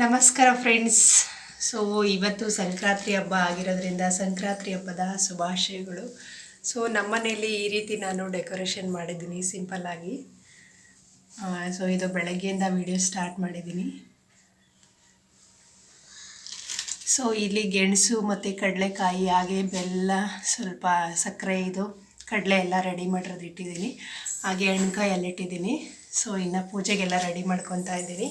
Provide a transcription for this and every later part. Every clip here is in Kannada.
ನಮಸ್ಕಾರ ಫ್ರೆಂಡ್ಸ್. ಸೊ ಇವತ್ತು ಸಂಕ್ರಾಂತಿ ಹಬ್ಬ ಆಗಿರೋದ್ರಿಂದ ಸಂಕ್ರಾಂತಿ ಹಬ್ಬದ ಶುಭಾಶಯಗಳು. ಸೊ ನಮ್ಮನೇಲಿ ಈ ರೀತಿ ನಾನು ಡೆಕೋರೇಷನ್ ಮಾಡಿದ್ದೀನಿ ಸಿಂಪಲ್ಲಾಗಿ ಸೊ ಇದು ಬೆಳಗ್ಗೆಯಿಂದ ವಿಡಿಯೋ ಸ್ಟಾರ್ಟ್ ಮಾಡಿದ್ದೀನಿ. ಸೊ ಇಲ್ಲಿ ಗೆಣಸು ಮತ್ತು ಕಡಲೆಕಾಯಿ, ಹಾಗೆ ಬೆಲ್ಲ, ಸ್ವಲ್ಪ ಸಕ್ಕರೆ, ಇದು ಕಡಲೆ ಎಲ್ಲ ರೆಡಿ ಮಾಡಿರೋದು ಇಟ್ಟಿದ್ದೀನಿ. ಹಾಗೆ ಎಣ್ಣೆಕಾಯಿ ಎಲ್ಲ ಇಟ್ಟಿದ್ದೀನಿ. ಸೊ ಇನ್ನು ಪೂಜೆಗೆಲ್ಲ ರೆಡಿ ಮಾಡ್ಕೊತಾ ಇದ್ದೀನಿ.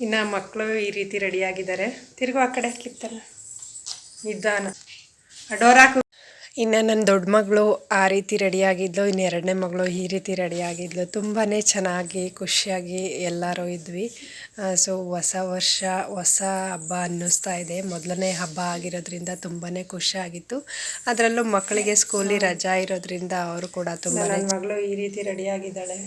ಇನ್ನು ಮಕ್ಕಳು ಈ ರೀತಿ ರೆಡಿಯಾಗಿದ್ದಾರೆ. ತಿರುಗು ಆ ಕಡೆ ಕಿತ್ತಲ್ಲ ನಿಧಾನ. ಡೋರ್ ಹಾಕು ಇನ್ನು ನನ್ನ ದೊಡ್ಡ ಮಗಳು ಆ ರೀತಿ ರೆಡಿಯಾಗಿದ್ಲು ಇನ್ನು ಎರಡನೇ ಮಗಳು ಈ ರೀತಿ ರೆಡಿಯಾಗಿದ್ಲು. ತುಂಬಾ ಚೆನ್ನಾಗಿ ಖುಷಿಯಾಗಿ ಎಲ್ಲರೂ ಇದ್ವಿ. ಸೊ ಹೊಸ ವರ್ಷ ಹೊಸ ಹಬ್ಬ ಅನ್ನಿಸ್ತಾ ಇದೆ. ಮೊದಲನೇ ಹಬ್ಬ ಆಗಿರೋದ್ರಿಂದ ತುಂಬಾ ಖುಷಿಯಾಗಿತ್ತು. ಅದರಲ್ಲೂ ಮಕ್ಕಳಿಗೆ ಸ್ಕೂಲಿ ರಜಾ ಇರೋದ್ರಿಂದ ಅವರು ಕೂಡ ತುಂಬ ನನ್ನ ಮಗಳು ಈ ರೀತಿ ರೆಡಿಯಾಗಿದ್ದಾಳೆ.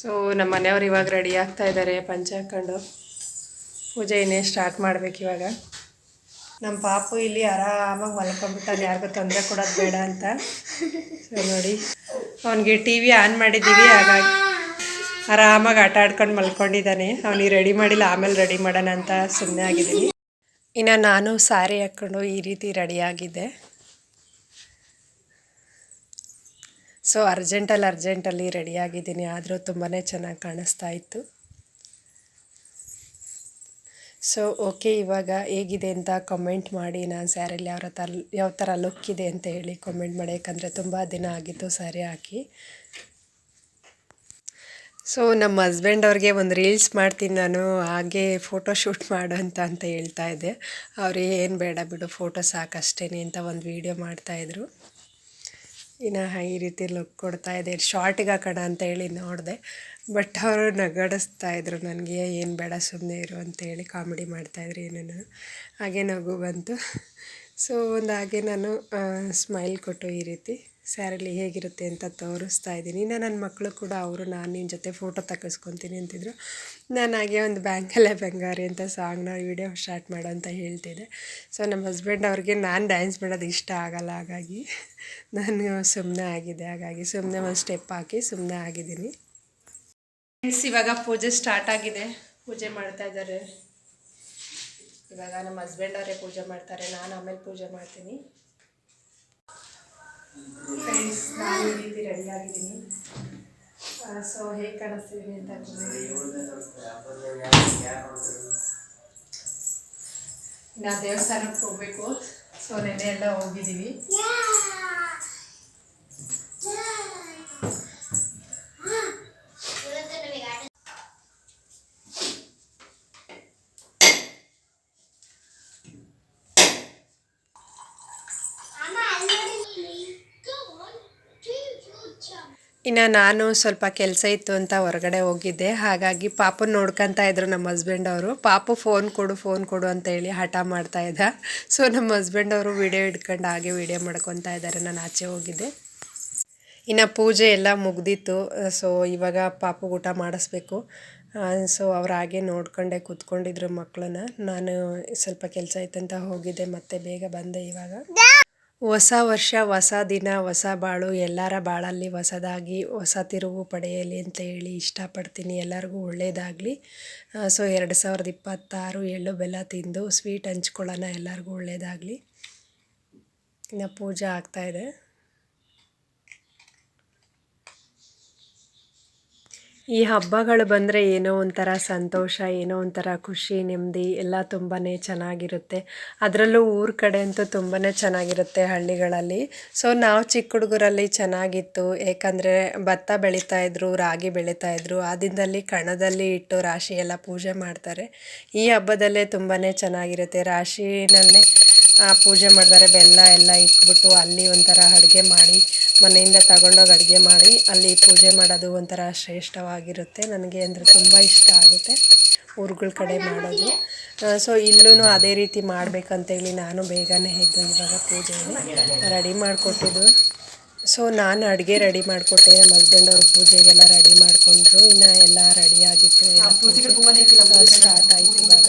ಸೊ ನಮ್ಮ ಮನೆಯವ್ರು ಇವಾಗ ರೆಡಿ ಆಗ್ತಾ ಇದ್ದಾರೆ ಪಂಚ ಹಾಕ್ಕೊಂಡು ಪೂಜೆ ಇನ್ನೇ ಸ್ಟಾರ್ಟ್ ಮಾಡ್ಬೇಕು ಇವಾಗ. ನಮ್ಮ ಪಾಪು ಇಲ್ಲಿ ಆರಾಮಾಗಿ ಮಲ್ಕೊಂಡ್ಬಿಟ್ಟಾನೆ, ಯಾರಿಗೂ ತೊಂದರೆ ಕೊಡೋದು ಬೇಡ ಅಂತ. ಸೊ ನೋಡಿ, ಅವನಿಗೆ ಟಿ ವಿ ಆನ್ ಮಾಡಿದ್ದೀವಿ, ಹಾಗಾಗಿ ಆರಾಮಾಗಿ ಆಟ ಆಡ್ಕೊಂಡು ಮಲ್ಕೊಂಡಿದ್ದಾನೆ. ಅವನಿಗೆ ರೆಡಿ ಮಾಡಿಲ್ಲ, ಆಮೇಲೆ ರೆಡಿ ಮಾಡೋಣ ಅಂತ ಸುಮ್ಮನೆ ಆಗಿದ್ದೀನಿ. ಇನ್ನು ನಾನು ಸಾರಿ ಹಾಕ್ಕೊಂಡು ಈ ರೀತಿ ರೆಡಿಯಾಗಿದ್ದೆ ಸೊ ಅರ್ಜೆಂಟಲ್ಲಿ ಅರ್ಜೆಂಟಲ್ಲಿ ರೆಡಿಯಾಗಿದ್ದೀನಿ. ಆದರೂ ತುಂಬಾ ಚೆನ್ನಾಗಿ ಕಾಣಿಸ್ತಾ ಇತ್ತು. ಸೊ ಓಕೆ, ಇವಾಗ ಹೇಗಿದೆ ಅಂತ ಕಮೆಂಟ್ ಮಾಡಿ. ನಾನು ಸ್ಯಾರಿಯಲ್ಲಿ ಯಾವ ಥರ ಯಾವ ಥರ ಲುಕ್ ಇದೆ ಅಂತ ಹೇಳಿ ಕಮೆಂಟ್ ಮಾಡಿ. ಯಾಕಂದರೆ ತುಂಬ ದಿನ ಆಗಿತ್ತು ಸ್ಯಾರಿ ಹಾಕಿ. ಸೊ ನಮ್ಮ ಹಸ್ಬೆಂಡ್ ಅವ್ರಿಗೆ ಒಂದು ರೀಲ್ಸ್ ಮಾಡ್ತೀನಿ ನಾನು. ಹಾಗೆ ಫೋಟೋ ಶೂಟ್ ಮಾಡು ಅಂತ ಅಂತ ಹೇಳ್ತಾ ಇದ್ದೆ. ಅವ್ರಿಗೆ, ಏನು ಬೇಡ ಬಿಡು ಫೋಟೋ ಸಾಕಷ್ಟೇನೆ ಅಂತ ಒಂದು ವೀಡಿಯೋ ಮಾಡ್ತಾಯಿದ್ರು ಇನ್ನು ಈ ರೀತಿ ಲುಕ್ ಕೊಡ್ತಾ ಇದೆ. ಶಾರ್ಟಿಗೆ ಹಾಕೋಣ ಅಂತ ಹೇಳಿ ನೋಡಿದೆ. ಬಟ್ ಅವರು ನಗಡಿಸ್ತಾ ಇದ್ರು. ನನಗೆ ಏನು ಬೇಡ ಸುಮ್ಮನೆ ಇರು ಅಂತೇಳಿ ಕಾಮಿಡಿ ಮಾಡ್ತಾಯಿದ್ರು ಏನೇನು ಹಾಗೆ ನಗು ಬಂತು. ಸೊ ಒಂದು ಹಾಗೆ ನಾನು ಸ್ಮೈಲ್ ಕೊಟ್ಟು ಈ ರೀತಿ ಸ್ಯಾರಲ್ಲಿ ಹೇಗಿರುತ್ತೆ ಅಂತ ತೋರಿಸ್ತಾ ಇದ್ದೀನಿ. ಇನ್ನು ನನ್ನ ಮಕ್ಕಳು ಕೂಡ ಅವರು, ನಾನು ನಿನ್ನ ಜೊತೆ ಫೋಟೋ ತಕ್ಕಿಸ್ಕೊತೀನಿ ಅಂತಿದ್ರು. ನಾನು ಹಾಗೆ ಒಂದು ಬ್ಯಾಂಕಲ್ಲೇ ಬೆಂಗಾರಿ ಅಂತ ಸಾಂಗ್ನ ವೀಡಿಯೋ ಸ್ಟಾರ್ಟ್ ಮಾಡು ಅಂತ ಹೇಳ್ತಿದ್ದೆ. ಸೊ ನಮ್ಮ ಹಸ್ಬೆಂಡ್ ಅವ್ರಿಗೆ ನಾನು ಡ್ಯಾನ್ಸ್ ಮಾಡೋದು ಇಷ್ಟ ಆಗಲ್ಲ, ಹಾಗಾಗಿ ನಾನು ಸುಮ್ಮನೆ ಆಗಿದೆ ಹಾಗಾಗಿ ಸುಮ್ಮನೆ ಒಂದು ಸ್ಟೆಪ್ ಹಾಕಿ ಸುಮ್ಮನೆ ಆಗಿದ್ದೀನಿ. ಫ್ರೆಂಡ್ಸ್ ಇವಾಗ ಪೂಜೆ ಸ್ಟಾರ್ಟ್ ಆಗಿದೆ. ಪೂಜೆ ಮಾಡ್ತಾ ಇದ್ದಾರೆ. ಇವಾಗ ನಮ್ಮ ಹಸ್ಬೆಂಡ್ ಅವರೇ ಪೂಜೆ ಮಾಡ್ತಾರೆ. ನಾನು ಆಮೇಲೆ ಪೂಜೆ ಮಾಡ್ತೀನಿ. ಫ್ರೆಂಡ್ಸ್ ನಾನು ಈ ರೀತಿ ರೆಡಿ ಆಗಿದ್ದೀನಿ. ಸೊ ಹೇಗೆ ಕಾಣಿಸ್ತಿದ್ದೀನಿ ಅಂತ ನಾ ದೇವಸ್ಥಾನಕ್ಕೆ ಹೋಗ್ಬೇಕು. ಸೊ ನೆನೆ ಎಲ್ಲ ಹೋಗಿದ್ದೀವಿ. ಇನ್ನು ನಾನು ಸ್ವಲ್ಪ ಕೆಲಸ ಇತ್ತು ಅಂತ ಹೊರಗಡೆ ಹೋಗಿದ್ದೆ. ಹಾಗಾಗಿ ಪಾಪು ನೋಡ್ಕೊತಾ ಇದ್ರು ನಮ್ಮ ಹಸ್ಬೆಂಡ್ ಅವರು. ಪಾಪು ಫೋನ್ ಕೊಡು ಫೋನ್ ಕೊಡು ಅಂತ ಹೇಳಿ ಹಠ ಮಾಡ್ತಾ ಇದ್ದ. ಸೊ ನಮ್ಮ ಹಸ್ಬೆಂಡ್ ಅವರು ವಿಡಿಯೋ ಇಟ್ಕೊಂಡು ಹಾಗೆ ವಿಡಿಯೋ ಮಾಡ್ಕೊತಾ ಇದ್ದಾರೆ ನಾನು ಆಚೆ ಹೋಗಿದ್ದೆ. ಇನ್ನು ಪೂಜೆ ಎಲ್ಲ ಮುಗ್ದಿತ್ತು. ಸೊ ಇವಾಗ ಪಾಪು ಊಟ ಮಾಡಿಸ್ಬೇಕು. ಸೊ ಅವ್ರು ಹಾಗೆ ನೋಡ್ಕೊಂಡೆ ಕೂತ್ಕೊಂಡಿದ್ರು ಮಕ್ಕಳನ್ನ ನಾನು ಸ್ವಲ್ಪ ಕೆಲಸ ಇತ್ತಂತ ಹೋಗಿದ್ದೆ. ಮತ್ತೆ ಬೇಗ ಬಂದೆ ಇವಾಗ. ಹೊಸ ವರ್ಷ, ಹೊಸ ದಿನ, ಹೊಸ ಬಾಳು, ಎಲ್ಲರ ಬಾಳಲ್ಲಿ ಹೊಸದಾಗಿ ಹೊಸ ತಿರುವು ಪಡೆಯಲಿ ಅಂತ ಹೇಳಿ ಇಷ್ಟಪಡ್ತೀನಿ. ಎಲ್ಲರಿಗೂ ಒಳ್ಳೆಯದಾಗಲಿ ಸೊ ಎರಡು ಸಾವಿರದ ಇಪ್ಪತ್ತಾರು ಎಳ್ಳು ಬೆಲ್ಲ ತಿಂದು ಸ್ವೀಟ್ ಹಂಚ್ಕೊಳ್ಳೋಣ. ಎಲ್ಲರಿಗೂ ಒಳ್ಳೆಯದಾಗಲಿ ಇನ್ನು ಪೂಜೆ ಆಗ್ತಾಯಿದೆ ಈ ಹಬ್ಬಗಳು ಬಂದರೆ ಏನೋ ಒಂಥರ ಸಂತೋಷ, ಏನೋ ಒಂಥರ ಖುಷಿ, ನೆಮ್ಮದಿ ಎಲ್ಲ ತುಂಬಾ ಚೆನ್ನಾಗಿರುತ್ತೆ. ಅದರಲ್ಲೂ ಊರ ಕಡೆ ಅಂತೂ ತುಂಬಾ ಚೆನ್ನಾಗಿರುತ್ತೆ ಹಳ್ಳಿಗಳಲ್ಲಿ. ಸೊ ನಾವು ಚಿಕ್ಕ ಹುಡುಗರಲ್ಲಿ ಚೆನ್ನಾಗಿತ್ತು. ಏಕೆಂದರೆ ಭತ್ತ ಬೆಳೀತಾಯಿದ್ರು ರಾಗಿ ಬೆಳೀತಾಯಿದ್ರು ಆ ದಿನದಲ್ಲಿ ಕಣದಲ್ಲಿ ಇಟ್ಟು ರಾಶಿ ಎಲ್ಲ ಪೂಜೆ ಮಾಡ್ತಾರೆ. ಈ ಹಬ್ಬದಲ್ಲೇ ತುಂಬಾ ಚೆನ್ನಾಗಿರುತ್ತೆ. ರಾಶಿನಲ್ಲೇ ಪೂಜೆ ಮಾಡಿದರೆ ಬೆಲ್ಲ ಎಲ್ಲ ಇಕ್ಬಿಟ್ಟು ಅಲ್ಲಿ ಒಂಥರ ಅಡುಗೆ ಮಾಡಿ ಮನೆಯಿಂದ ತಗೊಂಡೋಗಿ ಅಡುಗೆ ಮಾಡಿ ಅಲ್ಲಿ ಪೂಜೆ ಮಾಡೋದು ಒಂಥರ ಶ್ರೇಷ್ಠವಾಗಿರುತ್ತೆ. ನನಗೆ ಅಂದರೆ ತುಂಬ ಇಷ್ಟ ಆಗುತ್ತೆ ಊರುಗಳ ಕಡೆ ಮಾಡೋದು. ಸೊ ಇಲ್ಲೂ ಅದೇ ರೀತಿ ಮಾಡಬೇಕಂತೇಳಿ ನಾನು ಬೇಗನೆ ಎದ್ದು ಇವಾಗ ಪೂಜೆಯನ್ನು ರೆಡಿ ಮಾಡಿಕೊಟ್ಟಿದ್ದು. ಸೊ ನಾನು ಅಡುಗೆ ರೆಡಿ ಮಾಡಿಕೊಟ್ಟೆ. ನಮ್ಮ ಹಸ್ಬೆಂಡ್ ಅವರು ಪೂಜೆಗೆಲ್ಲ ರೆಡಿ ಮಾಡಿಕೊಂಡ್ರು. ಇನ್ನು ಎಲ್ಲ ರೆಡಿ ಆಗಿತ್ತು. ಎಲ್ಲ ಪೂಜೆ ಸ್ಟಾರ್ಟ್ ಆಯಿತು ಇವಾಗ.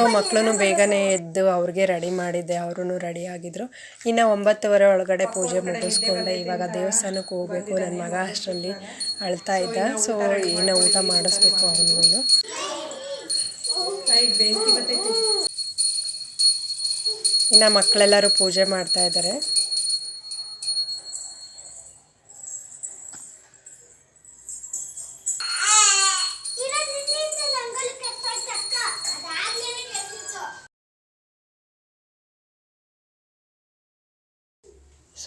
ಸೊ ಮಕ್ಕಳು ಬೇಗನೆ ಎದ್ದು ಅವ್ರಿಗೆ ರೆಡಿ ಮಾಡಿದ್ದೆ ಅವರೂ ರೆಡಿ ಆಗಿದ್ರು. ಇನ್ನು ಒಂಬತ್ತುವರೆ ಒಳಗಡೆ ಪೂಜೆ ಮುಗಿಸ್ಕೊಂಡೆ ಇವಾಗ ದೇವಸ್ಥಾನಕ್ಕೆ ಹೋಗ್ಬೇಕು. ನನ್ನ ಮಗ ಅಷ್ಟರಲ್ಲಿ ಅಳ್ತಾ ಇದ್ದ ಸೊ ಇನ್ನು ಊಟ ಮಾಡಿಸ್ಬೇಕು ಅವನಿಗೂ ಇನ್ನು ಮಕ್ಕಳೆಲ್ಲರೂ ಪೂಜೆ ಮಾಡ್ತಾ ಇದ್ದಾರೆ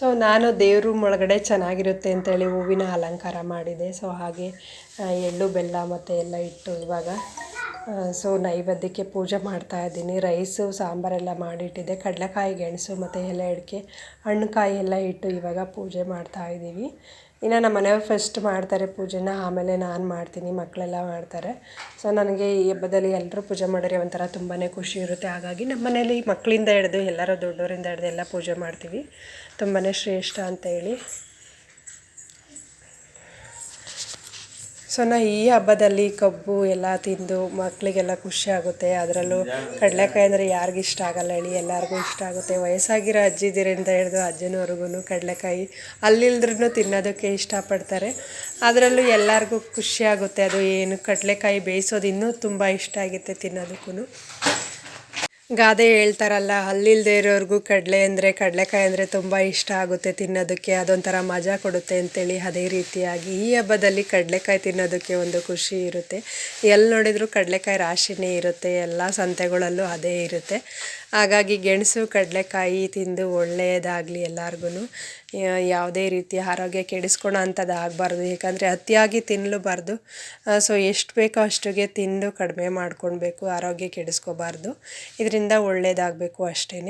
ಸೊ ನಾನು ದೇವ್ರ ರೂಮ್ ಒಳಗಡೆ ಚೆನ್ನಾಗಿರುತ್ತೆ ಅಂತೇಳಿ ಹೂವಿನ ಅಲಂಕಾರ ಮಾಡಿದೆ. ಸೊ ಹಾಗೆ ಎಳ್ಳು, ಬೆಲ್ಲ ಮತ್ತು ಎಲ್ಲ ಇಟ್ಟು ಇವಾಗ ಸೊ ನೈವೇದ್ಯಕ್ಕೆ ಪೂಜೆ ಮಾಡ್ತಾ ಇದ್ದೀನಿ. ರೈಸು ಸಾಂಬಾರೆಲ್ಲ ಮಾಡಿಟ್ಟಿದ್ದೆ. ಕಡಲೆಕಾಯಿ, ಗೆಣಸು ಮತ್ತು ಎಲೆ ಅಡಿಕೆ ಹಣ್ಣು ಕಾಯಿ ಎಲ್ಲ ಇಟ್ಟು ಇವಾಗ ಪೂಜೆ ಮಾಡ್ತಾ ಇದ್ದೀವಿ. ಇನ್ನು ನಮ್ಮ ಮನೆಯವ್ರು ಫಸ್ಟ್ ಮಾಡ್ತಾರೆ ಪೂಜೆನ, ಆಮೇಲೆ ನಾನು ಮಾಡ್ತೀನಿ ಮಕ್ಕಳೆಲ್ಲ ಮಾಡ್ತಾರೆ. ಸೊ ನನಗೆ ಈ ಹಬ್ಬದಲ್ಲಿ ಎಲ್ಲರೂ ಪೂಜೆ ಮಾಡಿದ್ರೆ ಒಂಥರ ತುಂಬಾ ಖುಷಿ ಇರುತ್ತೆ. ಹಾಗಾಗಿ ನಮ್ಮ ಮನೇಲಿ ಮಕ್ಕಳಿಂದ ಹಿಡಿದು, ಎಲ್ಲರೂ ದೊಡ್ಡವರಿಂದ ಹಿಡಿದು ಎಲ್ಲ ಪೂಜೆ ಮಾಡ್ತೀವಿ. ತುಂಬಾ ಶ್ರೇಷ್ಠ ಅಂತ ಹೇಳಿ. ಸೊ ನಾ ಈ ಹಬ್ಬದಲ್ಲಿ ಕಬ್ಬು ಎಲ್ಲ ತಿಂದು ಮಕ್ಕಳಿಗೆಲ್ಲ ಖುಷಿ ಆಗುತ್ತೆ. ಅದರಲ್ಲೂ ಕಡಲೆಕಾಯಿ ಅಂದರೆ ಯಾರಿಗೂ ಇಷ್ಟ ಆಗಲ್ಲ ಹೇಳಿ, ಎಲ್ಲರಿಗೂ ಇಷ್ಟ ಆಗುತ್ತೆ. ವಯಸ್ಸಾಗಿರೋ ಅಜ್ಜಿದಿರಿಂದ ಹಿಡಿದು ಅಜ್ಜನವರೆಗೂ ಕಡಲೆಕಾಯಿ ಅಲ್ಲಿಲ್ದ್ರೂ ತಿನ್ನೋದಕ್ಕೆ ಇಷ್ಟಪಡ್ತಾರೆ. ಅದರಲ್ಲೂ ಎಲ್ಲರಿಗೂ ಖುಷಿ ಆಗುತ್ತೆ. ಅದು ಏನು ಕಡಲೆಕಾಯಿ ಬೇಯಿಸೋದು ಇನ್ನೂ ತುಂಬ ಇಷ್ಟ ಆಗುತ್ತೆ ತಿನ್ನೋದಕ್ಕೂ ಗಾದೆ ಹೇಳ್ತಾರಲ್ಲ, ಹಲ್ಲಿಲ್ದೇ ಇರೋರ್ಗೂ ಕಡಲೆ ಅಂದರೆ ಕಡಲೆಕಾಯಿ ಅಂದರೆ ತುಂಬ ಇಷ್ಟ ಆಗುತ್ತೆ ತಿನ್ನೋದಕ್ಕೆ, ಅದೊಂಥರ ಮಜಾ ಕೊಡುತ್ತೆ ಅಂತೇಳಿ ಅದೇ ರೀತಿಯಾಗಿ ಈ ಹಬ್ಬದಲ್ಲಿ ಕಡಲೆಕಾಯಿ ತಿನ್ನೋದಕ್ಕೆ ಒಂದು ಖುಷಿ ಇರುತ್ತೆ. ಎಲ್ಲಿ ನೋಡಿದರೂ ಕಡಲೆಕಾಯಿ ರಾಶಿನೇ ಇರುತ್ತೆ, ಎಲ್ಲ ಸಂತೆಗಳಲ್ಲೂ ಅದೇ ಇರುತ್ತೆ. ಹಾಗಾಗಿ ಗೆಣಸು, ಕಡಲೆಕಾಯಿ ತಿಂದು ಒಳ್ಳೆಯದಾಗಲಿ ಎಲ್ಲರಿಗೂ ಯಾವುದೇ ರೀತಿಯ ಆರೋಗ್ಯ ಕೆಡಿಸ್ಕೊಳೋ ಅಂಥದ್ದು ಆಗಬಾರ್ದು. ಏಕೆಂದರೆ ಅತಿಯಾಗಿ ತಿನ್ನಲೂಬಾರ್ದು ಸೊ ಎಷ್ಟು ಬೇಕೋ ಅಷ್ಟಿಗೆ ತಿಂದು ಕಡಿಮೆ ಮಾಡ್ಕೊಳ್ಬೇಕು, ಆರೋಗ್ಯ ಕೆಡಿಸ್ಕೋಬಾರ್ದು. ಇದರಿಂದ ಒಳ್ಳೆಯದಾಗಬೇಕು ಅಷ್ಟೇ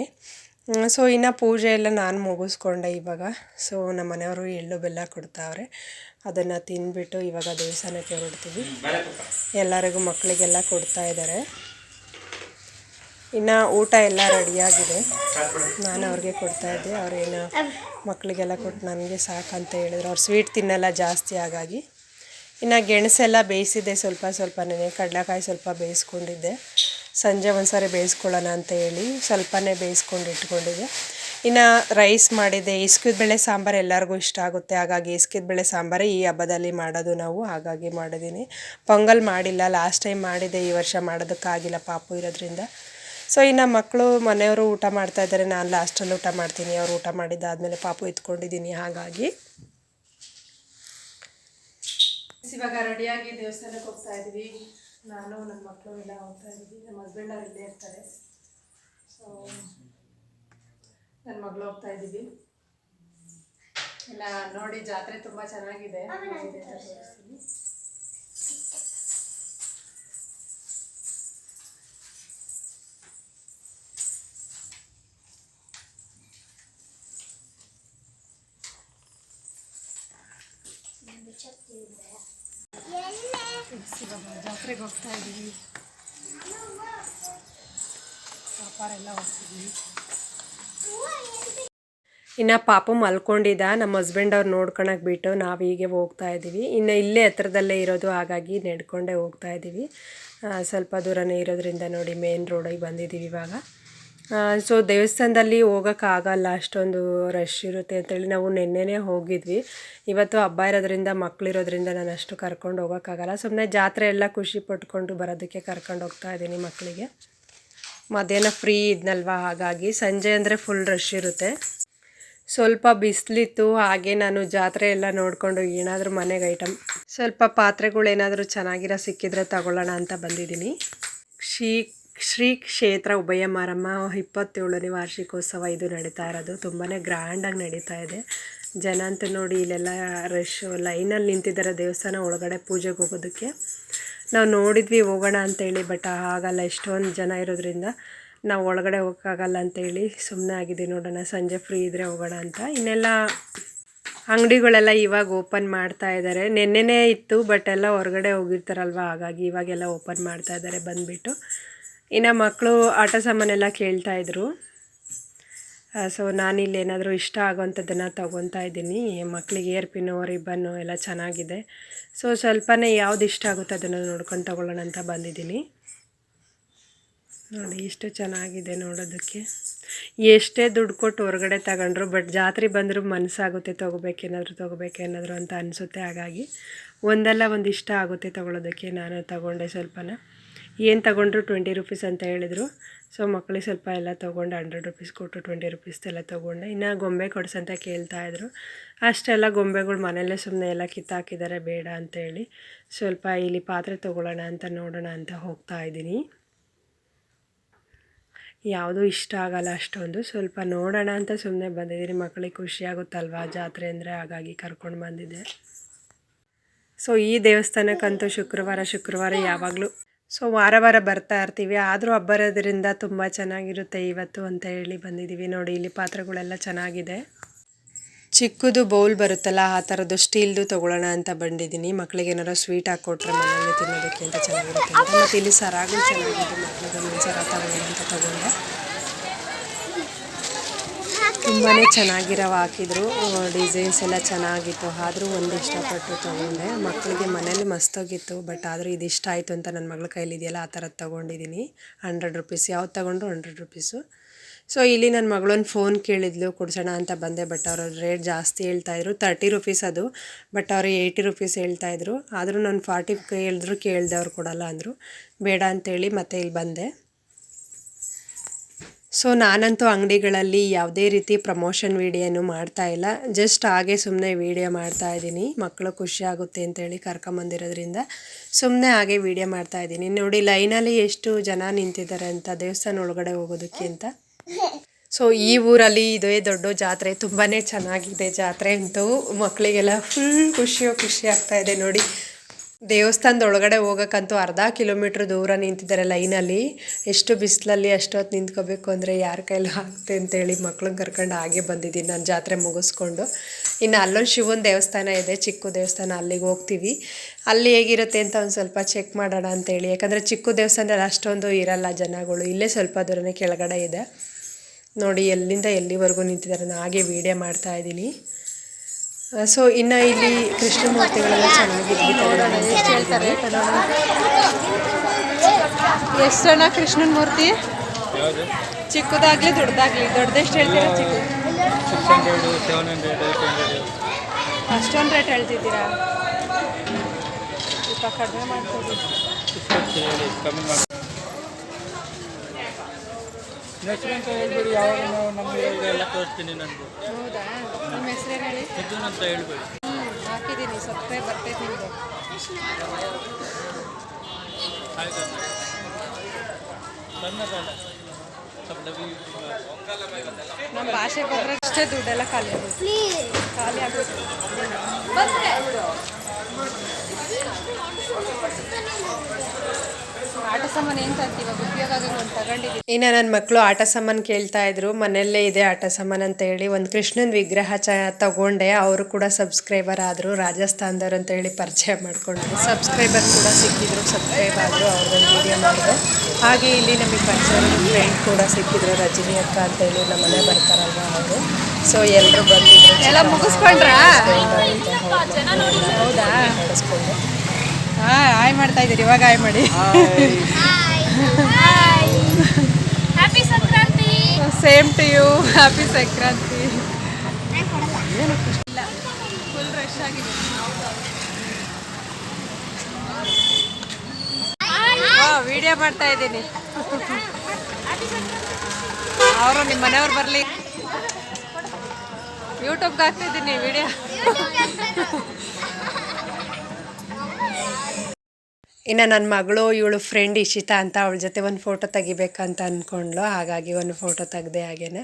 ಸೊ ಇನ್ನು ಪೂಜೆ ಎಲ್ಲ ನಾನು ಮುಗಿಸ್ಕೊಂಡೆ ಇವಾಗ. ಸೊ ನಮ್ಮ ಮನೆಯವರು ಎಳ್ಳು ಬೆಲ್ಲ ಕೊಡ್ತಾವ್ರೆ. ಅದನ್ನು ತಿಂದ್ಬಿಟ್ಟು ಇವಾಗ ದೇವಸ್ಥಾನಕ್ಕೆ ಹೊರಡ್ತೀವಿ. ಎಲ್ಲರಿಗೂ ಮಕ್ಕಳಿಗೆಲ್ಲ ಕೊಡ್ತಾ ಇದ್ದಾರೆ. ಇನ್ನು ಊಟ ಎಲ್ಲ ರೆಡಿಯಾಗಿದೆ ನಾನು ಅವ್ರಿಗೆ ಕೊಡ್ತಾ ಇದ್ದೆ. ಅವ್ರೇನು ಮಕ್ಕಳಿಗೆಲ್ಲ ಕೊಟ್ಟು ನನಗೆ ಸಾಕಂತ ಹೇಳಿದ್ರು. ಅವ್ರು ಸ್ವೀಟ್ ತಿನ್ನಲ್ಲ ಜಾಸ್ತಿ ಹಾಗಾಗಿ. ಇನ್ನು ಗೆಣಸೆಲ್ಲ ಬೇಯಿಸಿದ್ದೆ. ಸ್ವಲ್ಪ ಸ್ವಲ್ಪನೇ ಕಡಲೆಕಾಯಿ ಸ್ವಲ್ಪ ಬೇಯಿಸ್ಕೊಂಡಿದ್ದೆ. ಸಂಜೆ ಒಂದು ಸಾರಿ ಬೇಯಿಸ್ಕೊಳ್ಳೋಣ ಅಂತ ಹೇಳಿ ಸ್ವಲ್ಪನೇ ಬೇಯಿಸ್ಕೊಂಡು ಇಟ್ಕೊಂಡಿದ್ದೆ. ಇನ್ನು ರೈಸ್ ಮಾಡಿದ್ದೆ. ಇಸ್ಕಿದ ಬೇಳೆ ಸಾಂಬಾರು ಎಲ್ಲರಿಗೂ ಇಷ್ಟ ಆಗುತ್ತೆ. ಹಾಗಾಗಿ ಇಸ್ಕಿದ ಬೇಳೆ ಸಾಂಬಾರೇ ಈ ಹಬ್ಬದಲ್ಲಿ ಮಾಡೋದು ನಾವು. ಹಾಗಾಗಿ ಮಾಡಿದ್ದೀನಿ. ಪೊಂಗಲ್ ಮಾಡಿಲ್ಲ. ಲಾಸ್ಟ್ ಟೈಮ್ ಮಾಡಿದ್ದೆ. ಈ ವರ್ಷ ಮಾಡೋದಕ್ಕಾಗಿಲ್ಲ ಪಾಪು ಇರೋದ್ರಿಂದ. ಸೊ ಇನ್ನು ಮಕ್ಕಳು ಮನೆಯವರು ಊಟ ಮಾಡ್ತಾ ಇದ್ದಾರೆ. ನಾನು ಲಾಸ್ಟಲ್ಲಿ ಊಟ ಮಾಡ್ತೀನಿ. ಅವ್ರು ಊಟ ಮಾಡಿದ್ದಾದಮೇಲೆ ಪಾಪು ಎತ್ಕೊಂಡಿದ್ದೀನಿ. ಹಾಗಾಗಿ ಇವಾಗ ರೆಡಿಯಾಗಿ ದೇವಸ್ಥಾನಕ್ಕೆ ಹೋಗ್ತಾ ಇದ್ದೀವಿ. ನಾನು ನನ್ನ ಮಕ್ಕಳು ಎಲ್ಲ ಹೋಗ್ತಾ ಇದ್ದೀವಿ. ನಮ್ಮ ಹಸ್ಬೆಂಡ್ ಅವ್ರು ಇಲ್ಲೇ ಇರ್ತಾರೆ. ಸೊ ನನ್ನ ಮಗಳು ಹೋಗ್ತಾ ಇದ್ದೀವಿ. ಎಲ್ಲ ನೋಡಿ, ಜಾತ್ರೆ ತುಂಬ ಚೆನ್ನಾಗಿದೆ. ಜಾತ್ರೆಗೆ ಹೋಗ್ತಾ ಇದ್ದೀವಿ. ವ್ಯಾಪಾರ ಎಲ್ಲ ಇನ್ನು ಪಾಪು ಮಲ್ಕೊಂಡಿದ್ದ, ನಮ್ಮ ಹಸ್ಬೆಂಡ್ ಅವ್ರು ನೋಡ್ಕೊಳಕ್ಕೆ ಬಿಟ್ಟು ನಾವು ಹೀಗೆ ಹೋಗ್ತಾ ಇದ್ದೀವಿ. ಇನ್ನು ಇಲ್ಲೇ ಹತ್ರದಲ್ಲೇ ಇರೋದು, ಹಾಗಾಗಿ ನಡ್ಕೊಂಡೇ ಹೋಗ್ತಾ ಇದ್ದೀವಿ. ಸ್ವಲ್ಪ ದೂರನೇ ಇರೋದ್ರಿಂದ ನೋಡಿ ಮೇನ್ ರೋಡಿಗೆ ಬಂದಿದ್ದೀವಿ ಇವಾಗ. ಸೊ ದೇವಸ್ಥಾನದಲ್ಲಿ ಹೋಗೋಕ್ಕಾಗಲ್ಲ, ಅಷ್ಟೊಂದು ರಶ್ ಇರುತ್ತೆ ಅಂತೇಳಿ ನಾವು ನಿನ್ನೆನೇ ಹೋಗಿದ್ವಿ. ಇವತ್ತು ಹಬ್ಬ ಇರೋದ್ರಿಂದ ಮಕ್ಕಳಿರೋದ್ರಿಂದ ನಾನು ಅಷ್ಟು ಕರ್ಕೊಂಡು ಹೋಗೋಕ್ಕಾಗಲ್ಲ. ಸುಮ್ಮನೆ ಜಾತ್ರೆ ಎಲ್ಲ ಖುಷಿ ಪಟ್ಕೊಂಡು ಬರೋದಕ್ಕೆ ಕರ್ಕೊಂಡು ಹೋಗ್ತಾ ಇದ್ದೀನಿ ಮಕ್ಕಳಿಗೆ ಮಧ್ಯಾಹ್ನ ಫ್ರೀ ಇದ್ನಲ್ವ? ಹಾಗಾಗಿ ಸಂಜೆ ಅಂದರೆ ಫುಲ್ ರಶ್ ಇರುತ್ತೆ. ಸ್ವಲ್ಪ ಬಿಸಿಲಿತ್ತು, ಹಾಗೆ ನಾನು ಜಾತ್ರೆ ಎಲ್ಲ ನೋಡಿಕೊಂಡು ಏನಾದರೂ ಮನೆಗೆ ಐಟಮ್ ಸ್ವಲ್ಪ ಪಾತ್ರೆಗಳು ಏನಾದರೂ ಚೆನ್ನಾಗಿರೋ ಸಿಕ್ಕಿದ್ರೆ ತಗೊಳ್ಳೋಣ ಅಂತ ಬಂದಿದ್ದೀನಿ. ಶ್ರೀ ಶ್ರೀ ಕ್ಷೇತ್ರ ಉಭಯ ಮಾರಮ್ಮ ಇಪ್ಪತ್ತೇಳನೇ ವಾರ್ಷಿಕೋತ್ಸವ ಇದು ನಡೀತಾ ಇರೋದು. ತುಂಬಾ ಗ್ರ್ಯಾಂಡಾಗಿ ನಡೀತಾ ಇದೆ. ಜನ ಅಂತ ನೋಡಿ ಇಲ್ಲೆಲ್ಲ ರಶ್ ಲೈನಲ್ಲಿ ನಿಂತಿದ್ದಾರೆ ದೇವಸ್ಥಾನ ಒಳಗಡೆ ಪೂಜೆಗೆ ಹೋಗೋದಕ್ಕೆ. ನಾವು ನೋಡಿದ್ವಿ ಹೋಗೋಣ ಅಂತೇಳಿ ಬಟ್ ಆಗಲ್ಲ ಎಷ್ಟೊಂದು ಜನ ಇರೋದ್ರಿಂದ ನಾವು ಒಳಗಡೆ ಹೋಗೋಕ್ಕಾಗಲ್ಲ ಅಂತೇಳಿ ಸುಮ್ಮನೆ ಆಗಿದ್ದೀವಿ ನೋಡೋಣ, ಸಂಜೆ ಫ್ರೀ ಇದ್ದರೆ ಹೋಗೋಣ ಅಂತ. ಇನ್ನೆಲ್ಲ ಅಂಗಡಿಗಳೆಲ್ಲ ಇವಾಗ ಓಪನ್ ಮಾಡ್ತಾ ಇದ್ದಾರೆ. ನಿನ್ನೆನೇ ಇತ್ತು ಬಟ್ ಎಲ್ಲ ಹೊರಗಡೆ ಹೋಗಿರ್ತಾರಲ್ವ, ಹಾಗಾಗಿ ಇವಾಗೆಲ್ಲ ಓಪನ್ ಮಾಡ್ತಾ ಇದ್ದಾರೆ ಬಂದುಬಿಟ್ಟು. ಇನ್ನು ಮಕ್ಕಳು ಆಟ ಸಾಮಾನೆಲ್ಲ ಕೇಳ್ತಾ ಇದ್ರು. ಸೊ ನಾನಿಲ್ಲಿ ಏನಾದರೂ ಇಷ್ಟ ಆಗೋವಂಥದ್ದನ್ನು ತೊಗೊತಾ ಇದ್ದೀನಿ. ಮಕ್ಕಳಿಗೆ ಏರ್ ಪಿನ್ನು, ರಿಬ್ಬನ್ನು ಎಲ್ಲ ಚೆನ್ನಾಗಿದೆ. ಸೊ ಸ್ವಲ್ಪನೇ ಯಾವ್ದು ಇಷ್ಟ ಆಗುತ್ತೆ ಅದನ್ನು ನೋಡ್ಕೊಂಡು ತೊಗೊಳ್ಳೋಣ ಅಂತ ಬಂದಿದ್ದೀನಿ. ನೋಡಿ, ಇಷ್ಟು ಚೆನ್ನಾಗಿದೆ ನೋಡೋದಕ್ಕೆ. ಎಷ್ಟೇ ದುಡ್ಡು ಕೊಟ್ಟು ಹೊರಗಡೆ ತಗೊಂಡ್ರು ಬಟ್ ಜಾತ್ರೆ ಬಂದರೂ ಮನಸ್ಸಾಗುತ್ತೆ ತೊಗೋಬೇಕೇನಾದರೂ ತೊಗೋಬೇಕೇನಾದರೂ ಅಂತ ಅನಿಸುತ್ತೆ. ಹಾಗಾಗಿ ಒಂದಲ್ಲ ಒಂದು ಇಷ್ಟ ಆಗುತ್ತೆ ತೊಗೊಳೋದಕ್ಕೆ ನಾನು ತಗೊಂಡೆ ಸ್ವಲ್ಪನ. ಏನು ತೊಗೊಂಡ್ರು ಟ್ವೆಂಟಿ ರುಪೀಸ್ ಅಂತ ಹೇಳಿದರು. ಸೊ ಮಕ್ಕಳಿಗೆ ಸ್ವಲ್ಪ ಎಲ್ಲ ತೊಗೊಂಡು ಹಂಡ್ರೆಡ್ ರುಪೀಸ್ ಕೊಟ್ಟು ಟ್ವೆಂಟಿ ರುಪೀಸ್ದೆಲ್ಲ ತೊಗೊಂಡೆ ಇನ್ನು ಗೊಂಬೆ ಕೊಡ್ಸಂತ ಕೇಳ್ತಾಯಿದ್ರು ಅಷ್ಟೆಲ್ಲ ಗೊಂಬೆಗಳು ಮನೆಯಲ್ಲೇ ಸುಮ್ಮನೆ ಎಲ್ಲ ಕಿತ್ತಾಕಿದ್ದಾರೆ ಬೇಡ ಅಂತೇಳಿ ಸ್ವಲ್ಪ ಇಲ್ಲಿ ಪಾತ್ರೆ ತೊಗೊಳ್ಳೋಣ ಅಂತ ನೋಡೋಣ ಅಂತ ಹೋಗ್ತಾ ಇದ್ದೀನಿ. ಯಾವುದೂ ಇಷ್ಟ ಆಗಲ್ಲ ಅಷ್ಟೊಂದು. ಸ್ವಲ್ಪ ನೋಡೋಣ ಅಂತ ಸುಮ್ಮನೆ ಬಂದಿದ್ದೀನಿ. ಮಕ್ಕಳಿಗೆ ಖುಷಿಯಾಗುತ್ತಲ್ವಾ ಜಾತ್ರೆ ಅಂದರೆ? ಹಾಗಾಗಿ ಕರ್ಕೊಂಡು ಬಂದಿದ್ದೆ. ಸೊ ಈ ದೇವಸ್ಥಾನಕ್ಕಂತೂ ಶುಕ್ರವಾರ ಶುಕ್ರವಾರ ಯಾವಾಗಲೂ ಸೊ ವಾರ ವಾರ ಬರ್ತಾ ಇರ್ತೀವಿ. ಆದರೂ ಹಬ್ಬ ಇರೋದ್ರಿಂದ ತುಂಬ ಚೆನ್ನಾಗಿರುತ್ತೆ ಇವತ್ತು ಅಂತ ಹೇಳಿ ಬಂದಿದ್ದೀವಿ ನೋಡಿ, ಇಲ್ಲಿ ಪಾತ್ರೆಗಳೆಲ್ಲ ಚೆನ್ನಾಗಿದೆ. ಚಿಕ್ಕದು ಬೌಲ್ ಬರುತ್ತಲ್ಲ, ಆ ಥರದ್ದು ಸ್ಟೀಲ್ದು ತೊಗೊಳ್ಳೋಣ ಅಂತ ಬಂದಿದ್ದೀನಿ. ಮಕ್ಕಳಿಗೆ ಏನಾರು ಸ್ವೀಟ್ ಹಾಕ್ಕೊಟ್ರೆ ಮನೆಯಲ್ಲಿ ತಿನ್ನೋದಕ್ಕೆ ಅಂತ ಚೆನ್ನಾಗಿರುತ್ತೆ ಮತ್ತು ಇಲ್ಲಿ ಸರಾಗು ಚೆನ್ನಾಗಿದೆ ಮಕ್ಕಳಿಗೆ ಒಂದು ಸರ ತಗೊಳ್ಳೋಣ ಅಂತ ತೊಗೊಂಡೆ. ತುಂಬಾ ಚೆನ್ನಾಗಿರೋ ಹಾಕಿದ್ರು. ಡಿಸೈನ್ಸ್ ಎಲ್ಲ ಚೆನ್ನಾಗಿತ್ತು. ಆದರೂ ಒಂದು ಇಷ್ಟಪಟ್ಟು ತೊಗೊಂಡೆ. ಮಕ್ಕಳಿಗೆ ಮನೇಲಿ ಮಸ್ತೋಗಿತ್ತು, ಬಟ್ ಆದರೂ ಇದು ಇಷ್ಟ ಆಯಿತು ಅಂತ ನನ್ನ ಮಗಳ ಕೈಲಿದೆಯಲ್ಲ, ಆ ಥರ ತೊಗೊಂಡಿದ್ದೀನಿ ಹಂಡ್ರೆಡ್ ರುಪೀಸ್, ಯಾವ್ದು ತೊಗೊಂಡ್ರು ಹಂಡ್ರೆಡ್ ರುಪೀಸು. ಸೊ, ಇಲ್ಲಿ ನನ್ನ ಮಗಳೊಂದು ಫೋನ್ ಕೇಳಿದ್ಲು, ಕೊಡ್ಸೋಣ ಅಂತ ಬಂದೆ, ಬಟ್ ಅವರು ರೇಟ್ ಜಾಸ್ತಿ ಹೇಳ್ತಾಯಿದ್ರು ತರ್ಟಿ ರುಪೀಸ್ ಅದು, ಬಟ್ ಅವರು ಏಯ್ಟಿ ರುಪೀಸ್ ಹೇಳ್ತಾಯಿದ್ರು ಆದರೂ ನಾನು ಫಾರ್ಟಿ ಹೇಳಿದ್ರು ಕೇಳಿದೆ ಅವ್ರು ಕೊಡಲ್ಲ ಅಂದರು. ಬೇಡ ಅಂತೇಳಿ ಮತ್ತೆ ಇಲ್ಲಿ ಬಂದೆ. ಸೊ ನಾನಂತೂ ಅಂಗಡಿಗಳಲ್ಲಿ ಯಾವುದೇ ರೀತಿ ಪ್ರಮೋಷನ್ ವೀಡಿಯೋನು ಮಾಡ್ತಾ ಇಲ್ಲ. ಜಸ್ಟ್ ಹಾಗೆ ಸುಮ್ಮನೆ ವೀಡಿಯೋ ಮಾಡ್ತಾ ಇದ್ದೀನಿ. ಮಕ್ಕಳು ಖುಷಿ ಆಗುತ್ತೆ ಅಂತೇಳಿ ಕರ್ಕೊಂಬಂದಿರೋದ್ರಿಂದ ಸುಮ್ಮನೆ ಹಾಗೆ ವೀಡಿಯೋ ಮಾಡ್ತಾ ಇದ್ದೀನಿ. ನೋಡಿ, ಲೈನಲ್ಲಿ ಎಷ್ಟು ಜನ ನಿಂತಿದ್ದಾರೆ ಅಂತ, ದೇವಸ್ಥಾನ ಒಳಗಡೆ ಹೋಗೋದಕ್ಕೆ ಅಂತ. ಸೊ ಈ ಊರಲ್ಲಿ ಇದೇ ದೊಡ್ಡ ಜಾತ್ರೆ. ತುಂಬಾ ಚೆನ್ನಾಗಿದೆ ಜಾತ್ರೆ ಅಂತೂ ಮಕ್ಕಳಿಗೆಲ್ಲ ಫುಲ್ ಖುಷಿಯೋ ಖುಷಿ ಆಗ್ತಾ ಇದೆ ನೋಡಿ. ದೇವಸ್ಥಾನದ ಒಳಗಡೆ ಹೋಗೋಕ್ಕಂತೂ ಅರ್ಧ ಕಿಲೋಮೀಟ್ರ್ ದೂರ ನಿಂತಿದ್ದಾರೆ ಲೈನಲ್ಲಿ. ಎಷ್ಟು ಬಿಸಿಲಲ್ಲಿ ಅಷ್ಟೊತ್ತು ನಿಂತ್ಕೋಬೇಕು ಅಂದರೆ ಯಾರ ಕೈಲಿ ಆಗ್ತೆ ಅಂತೇಳಿ ಮಕ್ಳನ್ನ ಕರ್ಕೊಂಡು ಹಾಗೆ ಬಂದಿದ್ದೀನಿ ನಾನು ಜಾತ್ರೆ ಮುಗಿಸ್ಕೊಂಡು. ಇನ್ನು ಅಲ್ಲೊಂದು ಶಿವನ ದೇವಸ್ಥಾನ ಇದೆ, ಚಿಕ್ಕ ದೇವಸ್ಥಾನ, ಅಲ್ಲಿಗೆ ಹೋಗ್ತೀವಿ. ಅಲ್ಲಿ ಹೇಗಿರುತ್ತೆ ಅಂತ ಒಂದು ಸ್ವಲ್ಪ ಚೆಕ್ ಮಾಡೋಣ ಅಂತೇಳಿ. ಯಾಕಂದರೆ ಚಿಕ್ಕ ದೇವಸ್ಥಾನದಲ್ಲಿ ಅಷ್ಟೊಂದು ಇರಲ್ಲ ಜನಗಳು, ಇಲ್ಲೇ ಸ್ವಲ್ಪ ದೂರನೇ ಕೆಳಗಡೆ ಇದೆ. ನೋಡಿ ಎಲ್ಲಿಂದ ಎಲ್ಲಿವರೆಗೂ ನಿಂತಿದ್ದಾರೆ, ನಾನು ಹಾಗೆ ವೀಡಿಯೋ ಮಾಡ್ತಾ ಇದ್ದೀನಿ. ಸೊ ಇನ್ನು ಇಲ್ಲಿ ಕೃಷ್ಣ ಮೂರ್ತಿಗಳೆಲ್ಲ ಚೆನ್ನಾಗಿದ್ವಿ ತಗೊಳ್ಳೋಣ ಎಷ್ಟು ಹೇಳ್ತಾರೆ ಎಷ್ಟಣ್ಣ ಕೃಷ್ಣನ ಮೂರ್ತಿ? ಚಿಕ್ಕದಾಗಲಿ ದೊಡ್ಡದಾಗ್ಲಿ ದೊಡ್ಡದೆಷ್ಟು ಹೇಳ್ತೀರಾ ಚಿಕ್ಕ? ಅಷ್ಟೊಂದು ರೇಟ್ ಹೇಳ್ತಿದ್ದೀರಾ? ಸ್ವಲ್ಪ ಕಡಿಮೆ ಮಾಡ್ಕೊಡಿ ಇಪ್ಪತ್ತು ಹೇಳಿ ಕಮ್ಮಿ ಮಾಡಿ ನೆಕ್ಸ್ಟ್ ಅಂತ ಹೇಳ್ಬೇಡಿ ಯಾವಾಗ ನಾವು ನಮಗೆ ಎಲ್ಲ ತೋರಿಸ್ತೀನಿ ನನಗೆ ಹೌದಾ? ನಿಮ್ಮ ಹೆಸರೇನು ಹೇಳಿ? ಸಿದ್ದು ಅಂತ ಹೇಳ್ಬೇಡಿ. ಹ್ಞೂ ಹಾಕಿದ್ದೀನಿ ಸಬ್ಸ್ಕ್ರೈಬ್ ಬರ್ತೈತೆ ನಿಮಗೆ. ಆಯ್ತು ಸಣ್ಣ ನಮ್ಮ ಭಾಷೆ ಬಂದ್ರೆ ಅಷ್ಟೇ ದುಡ್ಡೆಲ್ಲ ಖಾಲಿ ಆಗುತ್ತೆ. ಖಾಲಿ ಆಗುತ್ತೆ. ಆಟ ಸಾಮಾನು ಏನು ತಂತೀವ ಉಪಯೋಗ ಆಗಂಗೆ ಒಂದು ತಗೊಂಡಿದ್ದೀನಿ ಇನ್ನು ನನ್ನ ಮಕ್ಕಳು ಆಟ ಸಾಮಾನ್ ಕೇಳ್ತಾ ಇದ್ರು. ಮನೆಯಲ್ಲೇ ಇದೆ ಆಟ ಸಾಮಾನ್ ಅಂತ ಹೇಳಿ ಒಂದು ಕೃಷ್ಣನ ವಿಗ್ರಹ ಚ ತಗೊಂಡೆ. ಅವರು ಕೂಡ ಸಬ್ಸ್ಕ್ರೈಬರ್ ಆದರು. ರಾಜಸ್ಥಾನದವ್ರು ಅಂತ ಹೇಳಿ ಪರಿಚಯ ಮಾಡ್ಕೊಂಡ್ರು ಸಬ್ಸ್ಕ್ರೈಬರ್ ಕೂಡ ಸಿಕ್ಕಿದ್ರು. ಸಬ್ಸ್ಕ್ರೈಬ್ ಆದರು. ಅವ್ರದ್ದೊಂದು ವಿಡಿಯೋ ಮಾಡಿದ್ರು ಹಾಗೆ ಇಲ್ಲಿ ನಮಗೆ ಪರಿಚಯ ಫ್ರೆಂಡ್ ಕೂಡ ಸಿಕ್ಕಿದ್ರು. ರಜನಿ ಅಕ್ಕ ಅಂತ ಹೇಳಿ ನಮ್ಮ ಮನೆ ಬರ್ತಾರಲ್ವ ಅವರು. ಸೊ ಎಲ್ಲರೂ ಬಂದಿದ್ರು. ಎಲ್ಲ ಮುಗಿಸ್ಕೊಂಡ್ರಾ? ಹೌದಾ. ನಡೆಸ್ಕೊಂಡು ಹಾಂ ಆಯ್ ಮಾಡ್ತಾ ಇದ್ದೀರಿ ಇವಾಗ ಆಯ್ ಮಾಡಿ. Happy Sankranti same to you happy Sankranti full rush ಆಗಿದೆ. ವಿಡಿಯೋ ಮಾಡ್ತಾ ಇದ್ದೀನಿ. ಅವರು ನಿಮ್ಮ ಮನೆಯವ್ರು ಬರಲಿ. ಯೂಟ್ಯೂಬ್ಗೆ ಹಾಕ್ತಿದ್ದೀನಿ ವಿಡಿಯೋ ಇನ್ನು ನನ್ನ ಮಗಳು, ಇವಳು ಫ್ರೆಂಡ್ ಇಶಿತಾ ಅಂತ ಅವಳ ಜೊತೆ ಒಂದು ಫೋಟೋ ತೆಗಿಬೇಕಂತ ಅಂದ್ಕೊಂಡ್ಳು ಹಾಗಾಗಿ ಒಂದು ಫೋಟೋ ತೆಗ್ದೆ ಹಾಗೇನೆ.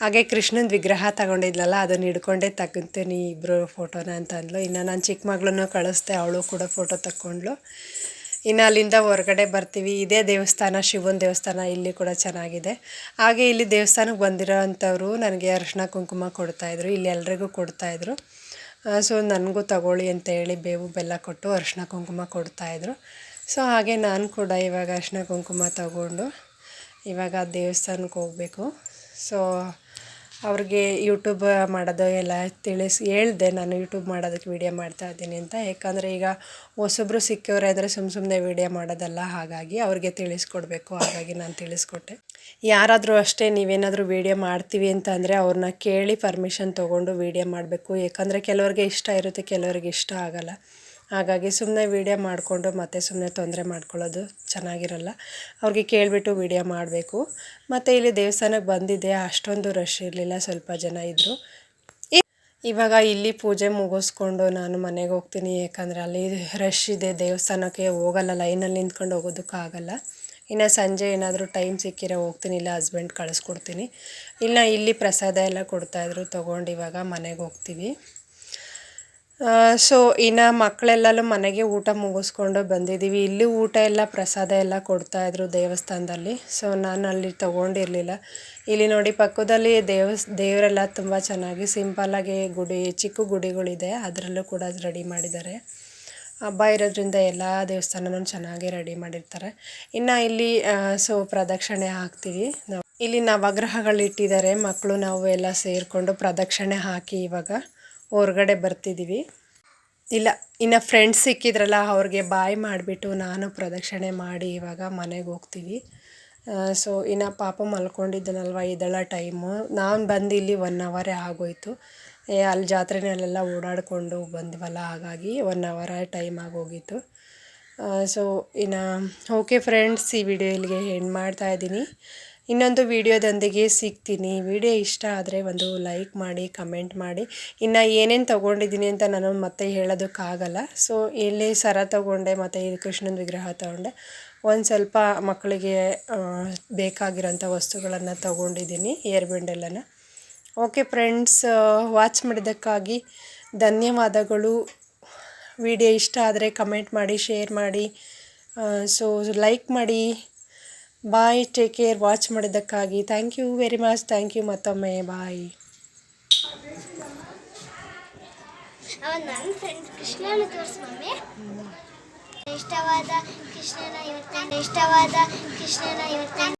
ಹಾಗೆ ಕೃಷ್ಣನ ವಿಗ್ರಹ ತಗೊಂಡಿದ್ಲಲ್ಲ, ಅದನ್ನು ಹಿಡ್ಕೊಂಡೇ ತೆಗಿತೀನಿ ಇಬ್ಬರು ಫೋಟೋನ ಅಂತ ಅಂದ್ಲು. ಇನ್ನು ನಾನು ಚಿಕ್ಕ ಮಗಳನ್ನೂ ಕಳಿಸ್ದೆ, ಅವಳು ಕೂಡ ಫೋಟೋ ತಗೊಂಡ್ಳು ಇನ್ನು ಅಲ್ಲಿಂದ ಹೊರಗಡೆ ಬರ್ತೀವಿ. ಇದೇ ದೇವಸ್ಥಾನ, ಶಿವನ ದೇವಸ್ಥಾನ ಇಲ್ಲಿ ಕೂಡ ಚೆನ್ನಾಗಿದೆ. ಹಾಗೆ ಇಲ್ಲಿ ದೇವಸ್ಥಾನಕ್ಕೆ ಬಂದಿರೋ ಅಂಥವ್ರು ನನಗೆ ಅರಶಿನ ಕುಂಕುಮ ಕೊಡ್ತಾಯಿದ್ರು ಇಲ್ಲಿ ಎಲ್ರಿಗೂ ಕೊಡ್ತಾಯಿದ್ರು ಸೊ ನನಗೂ ತಗೊಳ್ಳಿ ಅಂತ ಹೇಳಿ ಬೇವು ಬೆಲ್ಲ ಕೊಟ್ಟು ಅರಿಶಿಣ ಕುಂಕುಮ ಕೊಡ್ತಾಯಿದ್ರು ಸೊ ಹಾಗೆ ನಾನು ಕೂಡ ಇವಾಗ ಅರಿಶಿನ ಕುಂಕುಮ ತಗೊಂಡು ಇವಾಗ ದೇವಸ್ಥಾನಕ್ಕೆ ಹೋಗಬೇಕು. ಸೊ ಅವ್ರಿಗೆ ಯೂಟ್ಯೂಬ್ ಮಾಡೋದು ಎಲ್ಲ ತಿಳಿಸಿ, ಹೇಳ್ದೆ ನಾನು ಯೂಟ್ಯೂಬ್ ಮಾಡೋದಕ್ಕೆ ವೀಡಿಯೋ ಮಾಡ್ತಾ ಇದ್ದೀನಿ ಅಂತ. ಯಾಕಂದರೆ ಈಗ ಹೊಸಬ್ರು ಸಿಕ್ಕವ್ರೆ ಅಂದರೆ ಸುಮ್ಮ ಸುಮ್ಮನೆ ವೀಡಿಯೋ ಮಾಡೋದಲ್ಲ, ಹಾಗಾಗಿ ಅವ್ರಿಗೆ ತಿಳಿಸ್ಕೊಡ್ಬೇಕು. ಹಾಗಾಗಿ ನಾನು ತಿಳಿಸ್ಕೊಟ್ಟೆ. ಯಾರಾದರೂ ಅಷ್ಟೇ ನೀವೇನಾದರೂ ವೀಡಿಯೋ ಮಾಡ್ತೀವಿ ಅಂತ ಅಂದರೆ ಅವ್ರನ್ನ ಕೇಳಿ ಪರ್ಮಿಷನ್ ತೊಗೊಂಡು ವೀಡಿಯೋ ಮಾಡಬೇಕು. ಯಾಕಂದರೆ ಕೆಲವ್ರಿಗೆ ಇಷ್ಟ ಇರುತ್ತೆ, ಕೆಲವ್ರಿಗೆ ಇಷ್ಟ ಆಗಲ್ಲ. ಹಾಗಾಗಿ ಸುಮ್ಮನೆ ವೀಡಿಯೋ ಮಾಡಿಕೊಂಡು ಮತ್ತೆ ಸುಮ್ಮನೆ ತೊಂದರೆ ಮಾಡ್ಕೊಳ್ಳೋದು ಚೆನ್ನಾಗಿರಲ್ಲ. ಅವ್ರಿಗೆ ಕೇಳಿಬಿಟ್ಟು ವೀಡಿಯೋ ಮಾಡಬೇಕು. ಮತ್ತು ಇಲ್ಲಿ ದೇವಸ್ಥಾನಕ್ಕೆ ಬಂದಿದ್ದೆ, ಅಷ್ಟೊಂದು ರಶ್ ಇರಲಿಲ್ಲ, ಸ್ವಲ್ಪ ಜನ ಇದ್ದರು ಇವಾಗ ಇಲ್ಲಿ ಪೂಜೆ ಮುಗಿಸ್ಕೊಂಡು ನಾನು ಮನೆಗೆ ಹೋಗ್ತೀನಿ. ಯಾಕಂದರೆ ಅಲ್ಲಿ ರಶ್ ಇದೆ, ದೇವಸ್ಥಾನಕ್ಕೆ ಹೋಗಲ್ಲ ಲೈನಲ್ಲಿ ನಿಂತ್ಕೊಂಡು ಹೋಗೋದಕ್ಕಾಗಲ್ಲ. ಇನ್ನು ಸಂಜೆ ಏನಾದರೂ ಟೈಮ್ ಸಿಕ್ಕಿರೋ ಹೋಗ್ತೀನಿ, ಇಲ್ಲ ಹಸ್ಬೆಂಡ್ ಕಳಿಸ್ಕೊಡ್ತೀನಿ. ಇಲ್ಲ ಇಲ್ಲಿ ಪ್ರಸಾದ ಎಲ್ಲ ಕೊಡ್ತಾಯಿದ್ರು, ತೊಗೊಂಡು ಇವಾಗ ಮನೆಗೆ ಹೋಗ್ತೀವಿ. ಸೊ ಇನ್ನು ಮಕ್ಕಳೆಲ್ಲೂ ಮನೆಗೆ ಊಟ ಮುಗಿಸ್ಕೊಂಡು ಬಂದಿದ್ದೀವಿ. ಇಲ್ಲಿ ಊಟ ಎಲ್ಲ, ಪ್ರಸಾದ ಎಲ್ಲ ಕೊಡ್ತಾಯಿದ್ರು ದೇವಸ್ಥಾನದಲ್ಲಿ. ಸೊ ನಾನು ಅಲ್ಲಿ ತೊಗೊಂಡಿರಲಿಲ್ಲ. ಇಲ್ಲಿ ನೋಡಿ ಪಕ್ಕದಲ್ಲಿ ದೇವಸ್, ದೇವರೆಲ್ಲ ತುಂಬ ಚೆನ್ನಾಗಿ ಸಿಂಪಲ್ಲಾಗಿ ಗುಡಿ, ಚಿಕ್ಕ ಗುಡಿಗಳಿದೆ. ಅದರಲ್ಲೂ ಕೂಡ ರೆಡಿ ಮಾಡಿದ್ದಾರೆ. ಹಬ್ಬ ಇರೋದ್ರಿಂದ ಎಲ್ಲ ದೇವಸ್ಥಾನನೂ ಚೆನ್ನಾಗಿ ರೆಡಿ ಮಾಡಿರ್ತಾರೆ. ಇನ್ನು ಇಲ್ಲಿ ಸೊ ಪ್ರದಕ್ಷಿಣೆ ಹಾಕ್ತೀವಿ. ನಾವು ಇಲ್ಲಿ ನವಗ್ರಹಗಳು ಇಟ್ಟಿದ್ದಾರೆ. ಮಕ್ಕಳು ನಾವು ಎಲ್ಲ ಸೇರಿಕೊಂಡು ಪ್ರದಕ್ಷಿಣೆ ಹಾಕಿ ಇವಾಗ ಹೊರಗಡೆ ಬರ್ತಿದ್ದೀವಿ ಇಲ್ಲ, ಇನ್ನು ಫ್ರೆಂಡ್ಸ್ ಸಿಕ್ಕಿದ್ರಲ್ಲ ಅವ್ರಿಗೆ ಬಾಯ್ ಮಾಡಿಬಿಟ್ಟು ನಾನು ಪ್ರದಕ್ಷಿಣೆ ಮಾಡಿ ಇವಾಗ ಮನೆಗೆ ಹೋಗ್ತೀವಿ. ಸೊ ಇನ್ನು ಪಾಪ ಮಲ್ಕೊಂಡಿದ್ದನಲ್ವ, ಇದೆಲ್ಲ ಟೈಮು ನಾನು ಬಂದು ಇಲ್ಲಿ ಒನ್ ಅವರೇ ಆಗೋಯ್ತು. ಅಲ್ಲಿ ಜಾತ್ರೆನಲ್ಲೆಲ್ಲ ಓಡಾಡಿಕೊಂಡು ಬಂದ್ವಲ್ಲ, ಹಾಗಾಗಿ ಒನ್ ಅವರ ಟೈಮ್ ಆಗೋಗಿತ್ತು ಸೊ ಇನ್ನು ಓಕೆ ಫ್ರೆಂಡ್ಸ್ ಈ ವಿಡಿಯೋ ಇಲ್ಲಿಗೆ ಎಂಡ್ ಮಾಡ್ತಾ ಇದ್ದೀನಿ. ಇನ್ನೊಂದು ವಿಡಿಯೋದೊಂದಿಗೆ ಸಿಗ್ತೀನಿ. ವಿಡಿಯೋ ಇಷ್ಟ ಆದರೆ ಒಂದು ಲೈಕ್ ಮಾಡಿ ಕಮೆಂಟ್ ಮಾಡಿ. ಇನ್ನು ಏನೇನು ತೊಗೊಂಡಿದ್ದೀನಿ ಅಂತ ನಾನು ಮತ್ತೆ ಹೇಳೋದಕ್ಕಾಗಲ್ಲ. ಸೊ ಇಲ್ಲಿ ಸರ ತೊಗೊಂಡೆ, ಮತ್ತು ಇದು ಕೃಷ್ಣನ ವಿಗ್ರಹ ತೊಗೊಂಡೆ. ಒಂದು ಸ್ವಲ್ಪ ಮಕ್ಕಳಿಗೆ ಬೇಕಾಗಿರೋಂಥ ವಸ್ತುಗಳನ್ನು ತೊಗೊಂಡಿದ್ದೀನಿ, ಏರ್ ಬೆಂಡೆಲ್ಲನ. ಓಕೆ ಫ್ರೆಂಡ್ಸ್ ವಾಚ್ ಮಾಡಿದ್ದಕ್ಕಾಗಿ ಧನ್ಯವಾದಗಳು. ವಿಡಿಯೋ ಇಷ್ಟ ಆದರೆ ಕಮೆಂಟ್ ಮಾಡಿ, ಶೇರ್ ಮಾಡಿ. ಸೊ, ಲೈಕ್ ಮಾಡಿ. ಬಾಯ್, ಟೇಕ್ ಕೇರ್, ವಾಚ್ ಮಾಡಿದ್ದಕ್ಕಾಗಿ. Thank you very much. Thank you. ಮತ್ತೊಮ್ಮೆ. ಬಾಯ್. ನನ್ನ ಫ್ರೆಂಡ್ ಕೃಷ್ಣನ ತೋರಿಸ್ ಇಷ್ಟವಾದ ಕೃಷ್ಣನ ಇವತ್ತ ಇಷ್ಟವಾದ ಕೃಷ್ಣನ ಇವತ್ತಿನ